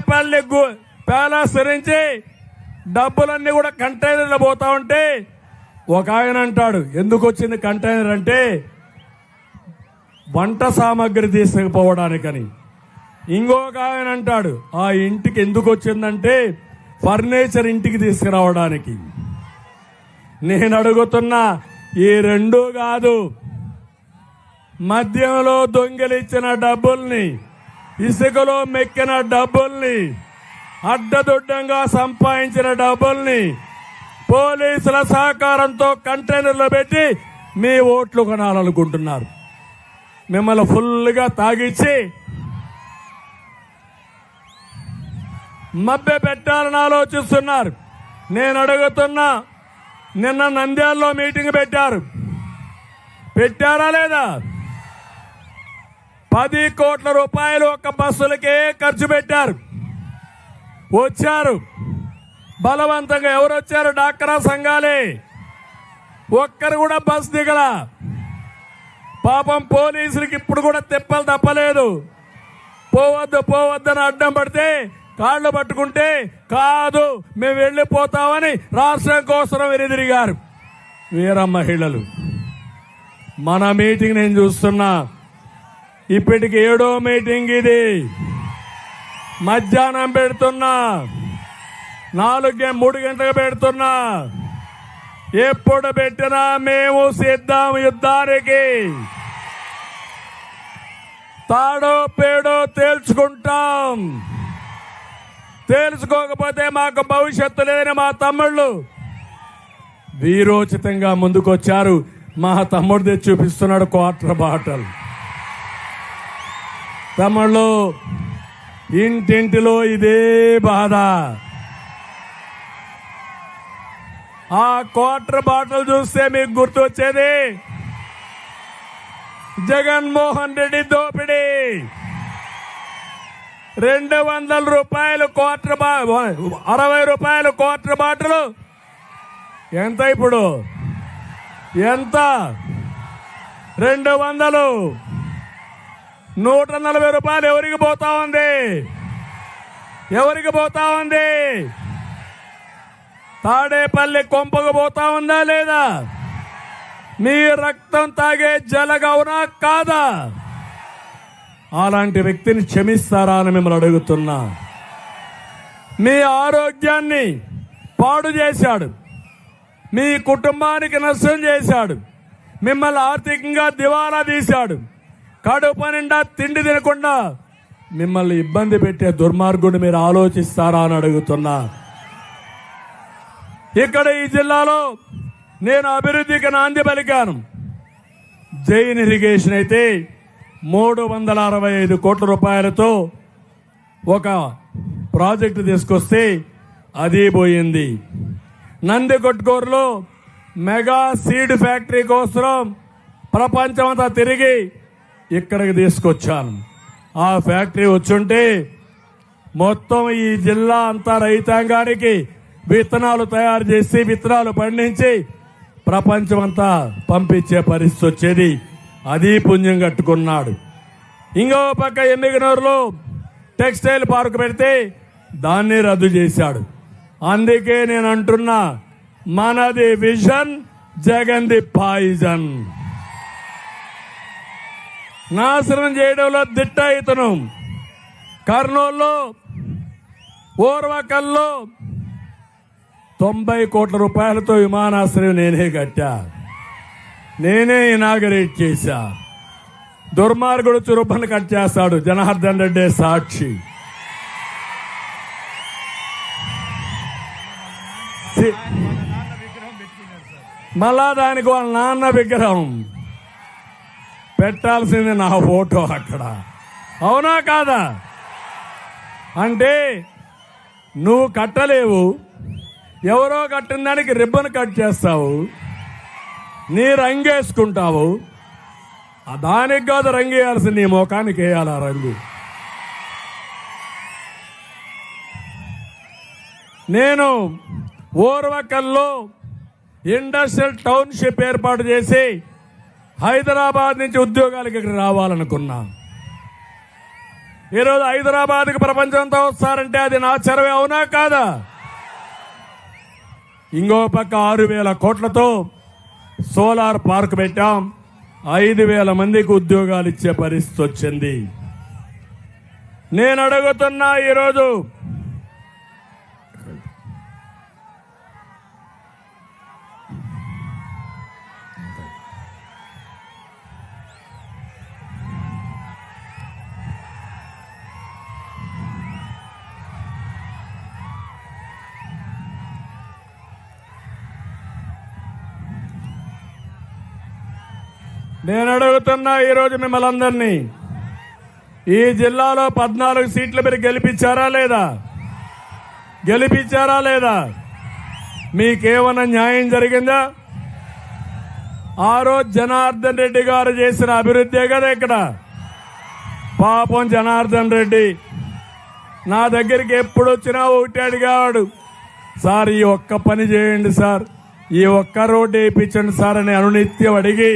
Tadepalli పేలా palace నుంచి డబ్బులన్నీ కూడా కంటైనర్లు పోతా ఉంటే ఒక ఆయన అంటాడు ఎందుకు వచ్చింది కంటైనర్ అంటే వంట సామాగ్రి తీసుకుపోవడానికని. ఇంకొక ఆయన అంటాడు ఆ ఇంటికి ఎందుకు వచ్చిందంటే ఫర్నిచర్ ఇంటికి తీసుకురావడానికి. నేను అడుగుతున్నా ఈ రెండు కాదు మద్యంలో దొంగిలిచ్చిన డబ్బుల్ని ఇసుకలో మెక్కిన డబ్బుల్ని అడ్డదొడ్డంగా సంపాదించిన డబ్బుల్ని పోలీసుల సహకారంతో కంటైనర్లో పెట్టి మీ ఓట్లు కొనాలనుకుంటున్నారు. మిమ్మల్ని ఫుల్గా తాగిచ్చి మభ్య పెట్టాలని ఆలోచిస్తున్నారు. నేను అడుగుతున్నా నిన్న నంద్యాలలో మీటింగ్ పెట్టారు. పెట్టారా లేదా? పది కోట్ల రూపాయలు ఒక బస్సులకే ఖర్చు పెట్టారు. వచ్చారు. బలవంతంగా ఎవరు వచ్చారు? డాక్టరా సంఘాలే. ఒక్కరు కూడా బస్ దిగల. పాపం పోలీసులకి ఇప్పుడు కూడా తిప్పలు తప్పలేదు. పోవద్దు పోవద్దని అడ్డం పడితే కాళ్ళు పట్టుకుంటే కాదు మేము వెళ్ళిపోతామని రాష్ట్రం కోసం వెనుదిరిగారు. వీర మహిళలు. మన మీటింగ్ నేను చూస్తున్నా. ఇప్పటికి ఏడో మీటింగ్ ఇది. మధ్యాహ్నం పెడుతున్నా. నాలుగు మూడు గంటలకు పెడుతున్నా. ఎప్పుడు పెట్టినా మేము సిద్ధం యుద్ధానికి. తాడో పేడో తేల్చుకుంటాం. తేల్చుకోకపోతే మాకు భవిష్యత్తు లేని మా తమ్ముళ్ళు వీరోచితంగా ముందుకొచ్చారు. మా తమ్ముడు తెచ్చి చూపిస్తున్నాడు క్వార్టర్ బాటలు. తమ్ముళ్ళు ఇంటింటిలో ఇదే బాధ. ఆ క్వార్టర్ బాటిల్ చూస్తే మీకు గుర్తొచ్చేది? జగన్మోహన్ రెడ్డి దోపిడీ. రెండు వందల రూపాయలు క్వార్టర్ బా అరవై రూపాయలు క్వార్టర్ బాటిల్. ఎంత ఇప్పుడు? ఎంత? రెండు వందలు. నూట నలభై రూపాయలు ఎవరికి పోతా ఉంది? ఎవరికి పోతా ఉంది? తాడేపల్లి కొంపకు పోతా ఉందా లేదా? మీ రక్తం తాగే జలగవునా కాదా? అలాంటి వ్యక్తిని క్షమిస్తారా అని మిమ్మల్ని అడుగుతున్నా. మీ ఆరోగ్యాన్ని పాడు చేశాడు. మీ కుటుంబానికి నష్టం చేశాడు. మిమ్మల్ని ఆర్థికంగా దివాలా తీశాడు. కడుపు నిండా తిండి తినకుండా మిమ్మల్ని ఇబ్బంది పెట్టే దుర్మార్గుడు మీరు ఆలోచిస్తారా అని అడుగుతున్నా. ఇక్కడ ఈ జిల్లాలో నేను అభివృద్ధికి నాంది పలికాను. జైన్ ఇరిగేషన్ అయితే మూడు వందల అరవై ఐదు కోట్ల రూపాయలతో ఒక ప్రాజెక్టు తీసుకొస్తే అది పోయింది. నందికొట్కూరులో మెగా సీడ్ ఫ్యాక్టరీ కోసం ప్రపంచమంతా తిరిగి ఇక్కడికి తీసుకొచ్చాను. ఆ ఫ్యాక్టరీ వచ్చుంటే మొత్తం ఈ జిల్లా అంతా రైతాంగానికి విత్తనాలు తయారు చేసి విత్తనాలు పండించి ప్రపంచమంతా పంపించే పరిస్థితి వచ్చేది. అది పుణ్యం కట్టుకున్నాడు. ఇంకో పక్క ఎమ్మిగనూరులో టెక్స్టైల్ పార్క్ పెడితే దాన్ని రద్దు చేశాడు. అందుకే నేను అంటున్నా మనది విజన్ జగన్ది పాయిజన్. నాశనం చేయడంలో దిట్ట ఇతను కర్నూలులో ఓర్వకల్లో తొంభై కోట్ల రూపాయలతో విమానాశ్రయం నేనే కట్టా. నేనే ఇనాగరేట్ చేశా. దుర్మార్గుడు చురుబ్బను కట్ చేస్తాడు. జనార్దన్ రెడ్డి సాక్షి. సి- మళ్ళా దానికి వాళ్ళ నాన్న విగ్రహం. పెట్టాల్సింది నా ఫోటో అక్కడ. అవునా కాదా? అంటే నువ్వు కట్టలేవు ఎవరో కట్టిన దానికి రిబ్బన్ కట్ చేస్తావు నీ రంగేసుకుంటావు ఆ దానికి కాదు రంగు వేయాల్సింది నీ ముఖానికి వేయాలి ఆ రంగు. నేను ఓర్వకల్లో ఇండస్ట్రియల్ టౌన్షిప్ ఏర్పాటు చేసి హైదరాబాద్ నుంచి ఉద్యోగాలకు ఇక్కడ రావాలనుకున్నా. ఈరోజు హైదరాబాద్కి ప్రపంచంతో వస్తారంటే అది నా చరవే అవునా కాదా? ఇంకో పక్క ఆరు వేల కోట్లతో సోలార్ పార్క్ పెట్టాం. ఐదు వేల మందికి ఉద్యోగాలు ఇచ్చే పరిస్థితి వచ్చింది. నేను అడుగుతున్నా ఈరోజు నేను అడుగుతున్నా ఈరోజు మిమ్మల్ని అందరినీ. ఈ జిల్లాలో పద్నాలుగు సీట్లు మీరు గెలిపించారా లేదా? గెలిపించారా లేదా? మీకేమైనా న్యాయం జరిగిందా? ఆ రోజు జనార్దన్ రెడ్డి గారు చేసిన అభివృద్ధే కదా ఇక్కడ. పాపం జనార్దన్ రెడ్డి. నా దగ్గరికి ఎప్పుడు వచ్చినా ఒకటి అడిగాడు సార్ ఈ ఒక్క పని చేయండి సార్. ఈ ఒక్క రోడ్డు వేయించండి సార్ అని అనునిత్యం అడిగి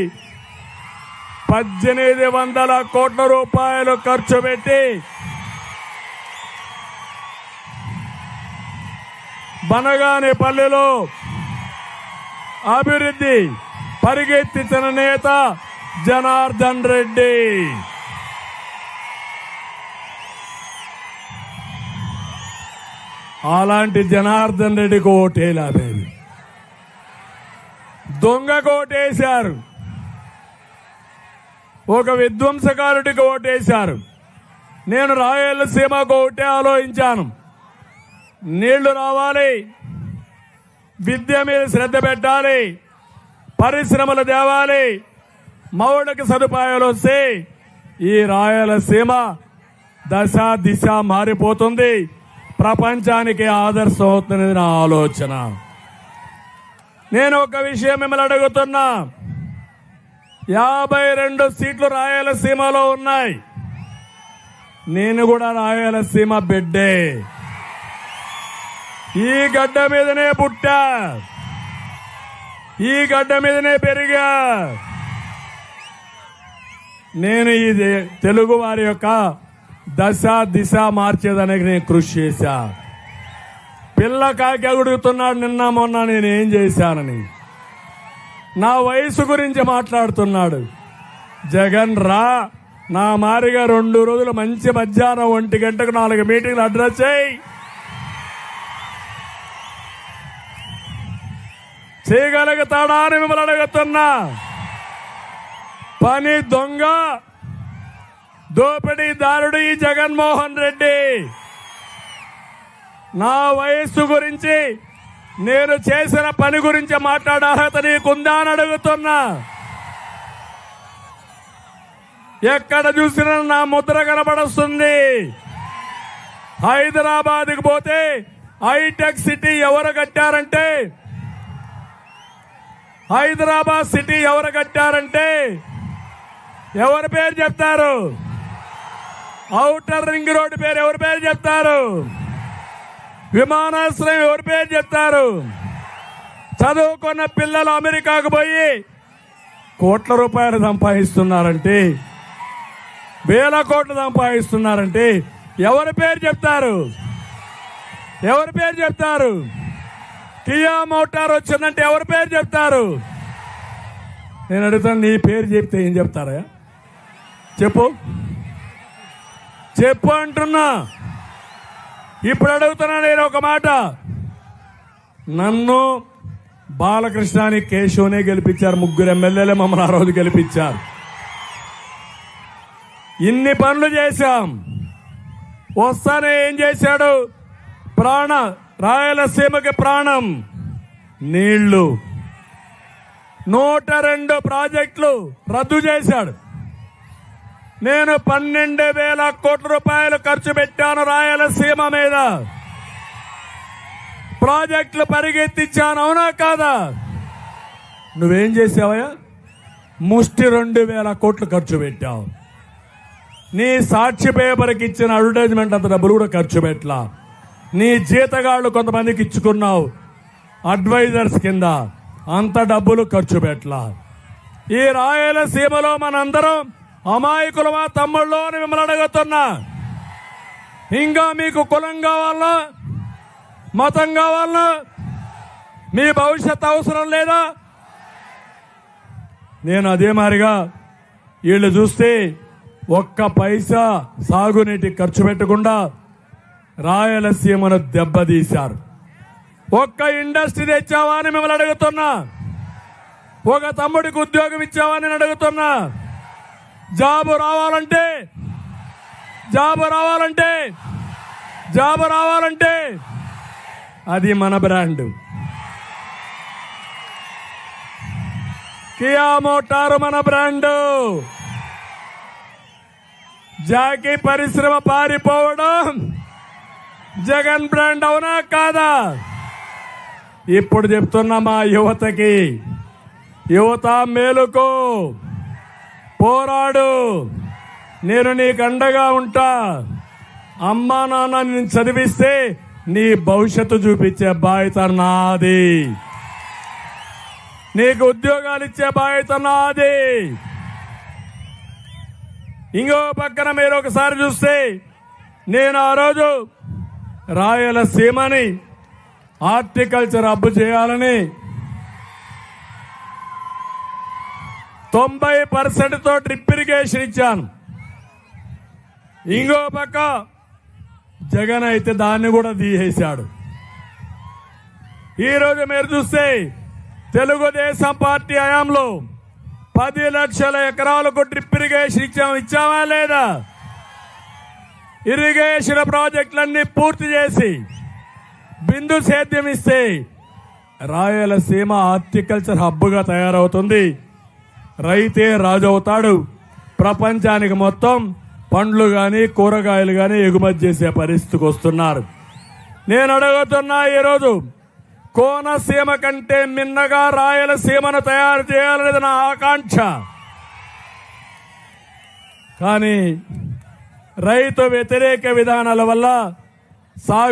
పద్దెనిమిది వందల కోట్ల రూపాయలు ఖర్చు పెట్టి బనగాని పల్లెలో అభివృద్ధి పరిగెత్తించిన నేత జనార్దన్ రెడ్డి. అలాంటి జనార్దన్ రెడ్డికి ఓటేలాదేవి దొంగ కోటేశారు. ఒక విధ్వంసకారుడికి ఓటేశారు. నేను రాయలసీమకు ఒకటే ఆలోచించాను. నీళ్ళు రావాలి విద్య మీద శ్రద్ధ పెట్టాలి పరిశ్రమలు తేవాలి మౌలిక సదుపాయాలు వస్తే ఈ రాయలసీమ దశ దిశ మారిపోతుంది. ప్రపంచానికి ఆదర్శం అవుతున్నది నా ఆలోచన. నేను ఒక విషయం మిమ్మల్ని అడుగుతున్నా. యాభై రెండు సీట్లు రాయలసీమలో ఉన్నాయి. నేను కూడా రాయలసీమ బిడ్డే. ఈ గడ్డ మీదనే పుట్టా. ఈ గడ్డ మీదనే పెరిగా. నేను ఈ తెలుగు వారి యొక్క దశ దిశ మార్చేదానికి నేను కృషి చేశా. పిల్ల కాకి అడుగుతున్నాడు నిన్న మొన్న నేను ఏం చేశానని. నా వయసు గురించి మాట్లాడుతున్నాడు. జగన్ రా నా మారిగా రెండు రోజులు మంచి మధ్యాహ్నం ఒంటి గంటకు నాలుగు మీటింగ్లు అడ్రస్ చేయి. చేయగలుగుతాడా అని మిమ్మల్ని అడుగుతున్నా. పని దొంగ దోపిడీదారుడు ఈ జగన్మోహన్ రెడ్డి. నా వయస్సు గురించి నేను చేసిన పని గురించి మాట్లాడే అర్హత నీకుందా అని అడుగుతున్నా. ఎక్కడ చూసినా నా ముద్ర కనబడుస్తుంది. హైదరాబాద్కి పోతే హైటెక్ సిటీ ఎవరు కట్టారంటే హైదరాబాద్ సిటీ ఎవరు కట్టారంటే ఎవరి పేరు చెప్తారు? ఔటర్ రింగ్ రోడ్డు పేరు ఎవరి పేరు చెప్తారు? విమానాశ్రయం ఎవరి పేరు చెప్తారు? చదువుకున్న పిల్లలు అమెరికాకు పోయి కోట్ల రూపాయలు సంపాదిస్తున్నారంటే వేల కోట్లు సంపాదిస్తున్నారంటే ఎవరి పేరు చెప్తారు? ఎవరి పేరు చెప్తారు? కియా మోటార్ వచ్చిందంటే ఎవరి పేరు చెప్తారు? నేను అడుగుతాను నీ పేరు చెప్తే ఏం చెప్తారా చెప్పు. చెప్పు అంటున్నా. ఇప్పుడు అడుగుతున్నా నేను ఒక మాట. నన్ను బాలకృష్ణని కేశవనే గెలిపించారు. ముగ్గురు ఎమ్మెల్యేలే మమ్మల్ని ఆ రోజు గెలిపించారు. ఇన్ని పనులు చేశాం. వస్తానే ఏం చేశాడు? ప్రాణ రాయలసీమకి ప్రాణం. నీళ్ళు. నూట రెండు ప్రాజెక్టులు రద్దు చేశాడు. నేను పన్నెండు వేల కోట్ల రూపాయలు ఖర్చు పెట్టాను రాయలసీమ మీద. ప్రాజెక్టులు పరిగెత్తించాను అవునా కాదా? నువ్వేం చేసావయ్యా? ముష్టి రెండు వేల కోట్లు ఖర్చు పెట్టావు. నీ సాక్షి పేపర్కి ఇచ్చిన అడ్వర్టైజ్మెంట్ అంత డబ్బులు కూడా ఖర్చు పెట్టలా. నీ జీతగాళ్ళు కొంతమందికి ఇచ్చుకున్నావు. అడ్వైజర్స్ కింద అంత డబ్బులు ఖర్చు పెట్టలా. ఈ రాయలసీమలో మనందరం అమాయకులమా తమ్ముళ్ళు అని మిమ్మల్ని అడుగుతున్నా. ఇంకా మీకు కులం కావాలా? మతం కావాలా? మీ భవిష్యత్ అవసరం లేదా? నేను అదే మారిగా వీళ్ళు చూస్తే ఒక్క పైసా సాగునీటి ఖర్చు పెట్టకుండా రాయలసీమను దెబ్బతీశారు. ఒక్క ఇండస్ట్రీ తెచ్చావా అని మిమ్మల్ని అడుగుతున్నా. ఒక తమ్ముడికి ఉద్యోగం ఇచ్చావా అని అడుగుతున్నా. జాబు రావాలంటే జాబు రావాలంటే జాబు రావాలంటే అది మన బ్రాండ్. కియా మోటారు మన బ్రాండ్. జాకీ పరిశ్రమ పారిపోవడం జగన్ బ్రాండ్ అవునా కాదా? ఇప్పుడు చెప్తున్నా మా యువతకి యువత మేలుకో. పోరాడు. నేను నీకు అండగా ఉంటా. అమ్మా నాన్న నేను చదివిస్తే నీ భవిష్యత్తు చూపించే బాధ్యత నాది. నీకు ఉద్యోగాలు ఇచ్చే బాధ్యత నాది. ఇంకో పక్కన మీరు ఒకసారి చూస్తే నేను ఆ రోజు రాయలసీమని హార్టికల్చర్ అబ్బు చేయాలని తొంభై పర్సెంట్తో డ్రిప్ ఇరిగేషన్ ఇచ్చాను. ఇంకో పక్క జగన్ అయితే దాన్ని కూడా తీసేశాడు. ఈరోజు మీరు చూస్తే తెలుగుదేశం పార్టీ హయాంలో పది లక్షల ఎకరాలకు డ్రిప్ ఇరిగేషన్ ఇచ్చాము ఇచ్చామా లేదా? ఇరిగేషన్ ప్రాజెక్టులన్నీ పూర్తి చేసి బిందు సేద్యం ఇస్తే రాయలసీమ హార్టికల్చర్ హబ్గా తయారవుతుంది. రైతే రాజు అవుతాడు ప్రపంచానికి మొత్తం పండ్లు కానీ కూరగాయలు కానీ ఎగుమతి చేసే పరిస్థితికి వస్తున్నారు. నేను అడుగుతున్నా ఈరోజు కోనసీమ కంటే మిన్నగా రాయలసీమను తయారు చేయాలనేది నా ఆకాంక్ష. కానీ రైతు వ్యతిరేక విధానాల వల్ల సాగు